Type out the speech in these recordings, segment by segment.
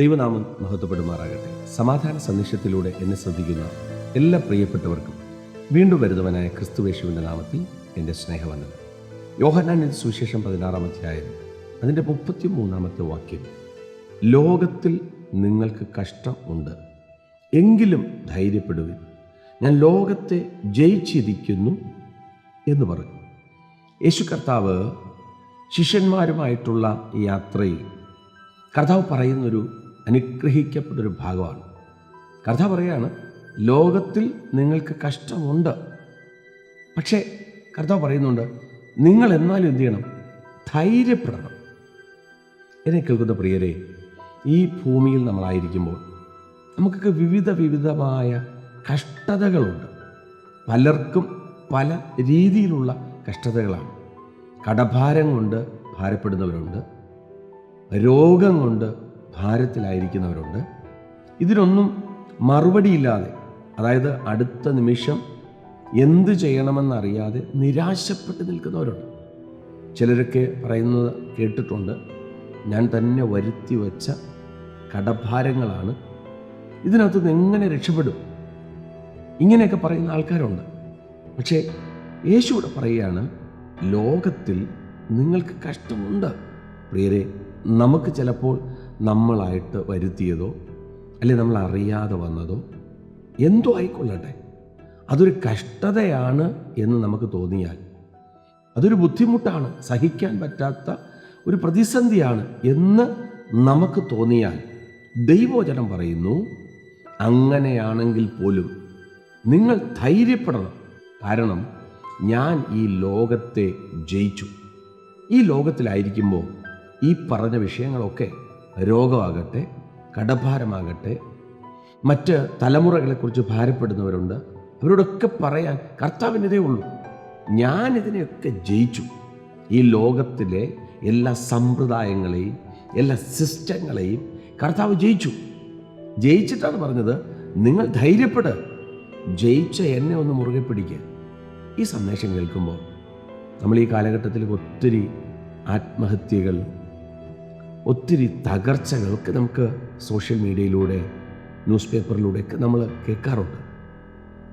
ദൈവനാമം മഹത്വപ്പെടുമാറാകട്ടെ. സമാധാന സന്ദേശത്തിലൂടെ എന്നെ ശ്രദ്ധിക്കുന്ന എല്ലാ പ്രിയപ്പെട്ടവർക്കും വീണ്ടും വരുന്നവനായ ക്രിസ്തുവേശുവിന്റെ നാമത്തിൽ എന്റെ സ്നേഹവന്ദനം. യോഹനാനിന്റെ സുവിശേഷം പതിനാറാം അധ്യായം അതിന്റെ മുപ്പത്തി മൂന്നാമത്തെ വാക്യം. ലോകത്തിൽ നിങ്ങൾക്ക് കഷ്ടം ഉണ്ട് എങ്കിലും ധൈര്യപ്പെടുവിൻ. ഞാൻ ലോകത്തെ ജയിച്ചിരിക്കുന്നു എന്ന് പറഞ്ഞു യേശു കർത്താവ് ശിഷ്യന്മാരുമായിട്ടുള്ള യാത്രയിൽ കർത്താവ് പറയുന്നൊരു അനുഗ്രഹിക്കപ്പെട്ടൊരു ഭാഗമാണ്. കഥ പറയാണ് ലോകത്തിൽ നിങ്ങൾക്ക് കഷ്ടമുണ്ട്. പക്ഷേ കർത്താവ് പറയുന്നുണ്ട് നിങ്ങൾ എന്നാലും എന്ത് ചെയ്യണം? ധൈര്യപ്പെടണം. എന്നെ കേൾക്കുന്ന പ്രിയരെ ഈ ഭൂമിയിൽ നമ്മളായിരിക്കുമ്പോൾ നമുക്കൊക്കെ വിവിധ വിവിധമായ കഷ്ടതകളുണ്ട്. പലർക്കും പല രീതിയിലുള്ള കഷ്ടതകളാണ്. കടഭാരം കൊണ്ട് ഭാരപ്പെടുന്നവരുണ്ട്. രോഗം കൊണ്ട് ഭാരത്തിലായിരിക്കുന്നവരുണ്ട്. ഇതിനൊന്നും മറുപടിയില്ലാതെ അതായത് അടുത്ത നിമിഷം എന്ത് ചെയ്യണമെന്നറിയാതെ നിരാശപ്പെട്ട് നിൽക്കുന്നവരുണ്ട്. ചിലരൊക്കെ പറയുന്നത് കേട്ടിട്ടുണ്ട് ഞാൻ തന്നെ വരുത്തി വച്ച കടഭാരങ്ങളാണ്. ഇതിനകത്ത് നിന്ന് എങ്ങനെ രക്ഷപ്പെടും? ഇങ്ങനെയൊക്കെ പറയുന്ന ആൾക്കാരുണ്ട്. പക്ഷേ യേശു ഇവിടെ പറയുകയാണ് ലോകത്തിൽ നിങ്ങൾക്ക് കഷ്ടമുണ്ട്. പ്രിയരെ നമുക്ക് ചിലപ്പോൾ നമ്മളായിട്ട് വരുത്തിയതോ അല്ലെ നമ്മൾ അറിയാതെ വന്നതോ എന്തോ ആയിക്കൊള്ളട്ടെ. അതൊരു കഷ്ടതയാണ് എന്ന് നമുക്ക് തോന്നിയാൽ അതൊരു ബുദ്ധിമുട്ടാണ് സഹിക്കാൻ പറ്റാത്ത ഒരു പ്രതിസന്ധിയാണ് എന്ന് നമുക്ക് തോന്നിയാൽ ദൈവോചനം പറയുന്നു അങ്ങനെയാണെങ്കിൽ പോലും നിങ്ങൾ ധൈര്യപ്പെടണം. കാരണം ഞാൻ ഈ ലോകത്തെ ജയിച്ചു. ഈ ലോകത്തിലായിരിക്കുമ്പോൾ ഈ പറഞ്ഞ വിഷയങ്ങളൊക്കെ രോഗമാകട്ടെ കടഭാരമാകട്ടെ മറ്റ് തലമുറകളെക്കുറിച്ച് ഭാരപ്പെടുന്നവരുണ്ട്. അവരോടൊക്കെ പറയാൻ കർത്താവിനിതേ ഉള്ളൂ. ഞാൻ ഇതിനെയൊക്കെ ജയിച്ചു. ഈ ലോകത്തിലെ എല്ലാ സമ്പ്രദായങ്ങളെയും എല്ലാ സിസ്റ്റങ്ങളെയും കർത്താവ് ജയിച്ചു. ജയിച്ചിട്ടാണ് പറഞ്ഞത്. നിങ്ങൾ ധൈര്യപ്പെട്. ജയിച്ച എന്നെ ഒന്ന് മുറുകെ പിടിക്കുക ഈ സന്ദേശം കേൾക്കുമ്പോൾ നമ്മൾ ഈ കാലഘട്ടത്തിൽ ഒത്തിരി ആത്മഹത്യകൾ ഒത്തിരി തകർച്ചകളൊക്കെ നമുക്ക് സോഷ്യൽ മീഡിയയിലൂടെ ന്യൂസ് പേപ്പറിലൂടെയൊക്കെ നമ്മൾ കേൾക്കാറുണ്ട്.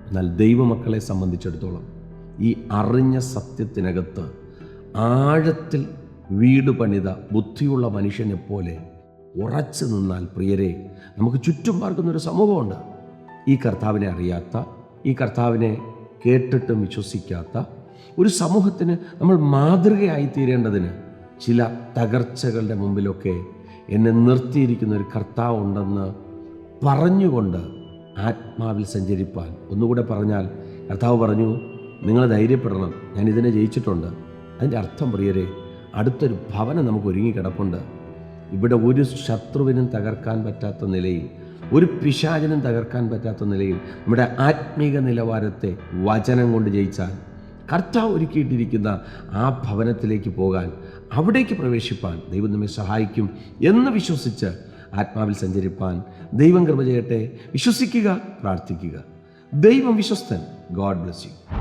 എന്നാൽ ദൈവമക്കളെ സംബന്ധിച്ചിടത്തോളം ഈ അറിഞ്ഞ സത്യത്തിനകത്ത് ആഴത്തിൽ വീട് പണിത ബുദ്ധിയുള്ള മനുഷ്യനെ പോലെ ഉറച്ചു നിന്നാൽ പ്രിയരെ നമുക്ക് ചുറ്റും പാർക്കുന്നൊരു സമൂഹമുണ്ട്. ഈ കർത്താവിനെ അറിയാത്ത ഈ കർത്താവിനെ കേട്ടിട്ടും വിശ്വസിക്കാത്ത ഒരു സമൂഹത്തിന് നമ്മൾ മാതൃകയായി തീരേണ്ടതിന് ചില തകർച്ചകളുടെ മുമ്പിലൊക്കെ എന്നെ നിർത്തിയിരിക്കുന്ന ഒരു കർത്താവ് ഉണ്ടെന്ന് പറഞ്ഞുകൊണ്ട് ആത്മാവിൽ സഞ്ചരിപ്പാൻ. ഒന്നുകൂടെ പറഞ്ഞാൽ കർത്താവ് പറഞ്ഞു നിങ്ങൾ ധൈര്യപ്പെടണം. ഞാൻ ഇതിനെ ജയിച്ചിട്ടുണ്ട്. അതിന്റെ അർത്ഥം പ്രിയരെ അടുത്തൊരു ഭവനം നമുക്ക് ഒരുങ്ങി കിടപ്പുണ്ട്. ഇവിടെ ഒരു ശത്രുവിനും തകർക്കാൻ പറ്റാത്ത നിലയിൽ ഒരു പിശാചനും തകർക്കാൻ പറ്റാത്ത നിലയിൽ നമ്മുടെ ആത്മീക നിലവാരത്തെ വചനം കൊണ്ട് ജയിച്ചാൽ കർത്താവ് ഒരുക്കിയിട്ടിരിക്കുന്ന ആ ഭവനത്തിലേക്ക് പോകാൻ അവിടേക്ക് പ്രവേശിപ്പാൻ ദൈവം നമ്മെ സഹായിക്കും എന്ന് വിശ്വസിച്ച് ആത്മാവിൽ സഞ്ചരിപ്പാൻ ദൈവം കൃപ ചെയ്യട്ടെ. വിശ്വസിക്കുക പ്രാർത്ഥിക്കുക. ദൈവം വിശ്വസ്തൻ. God bless you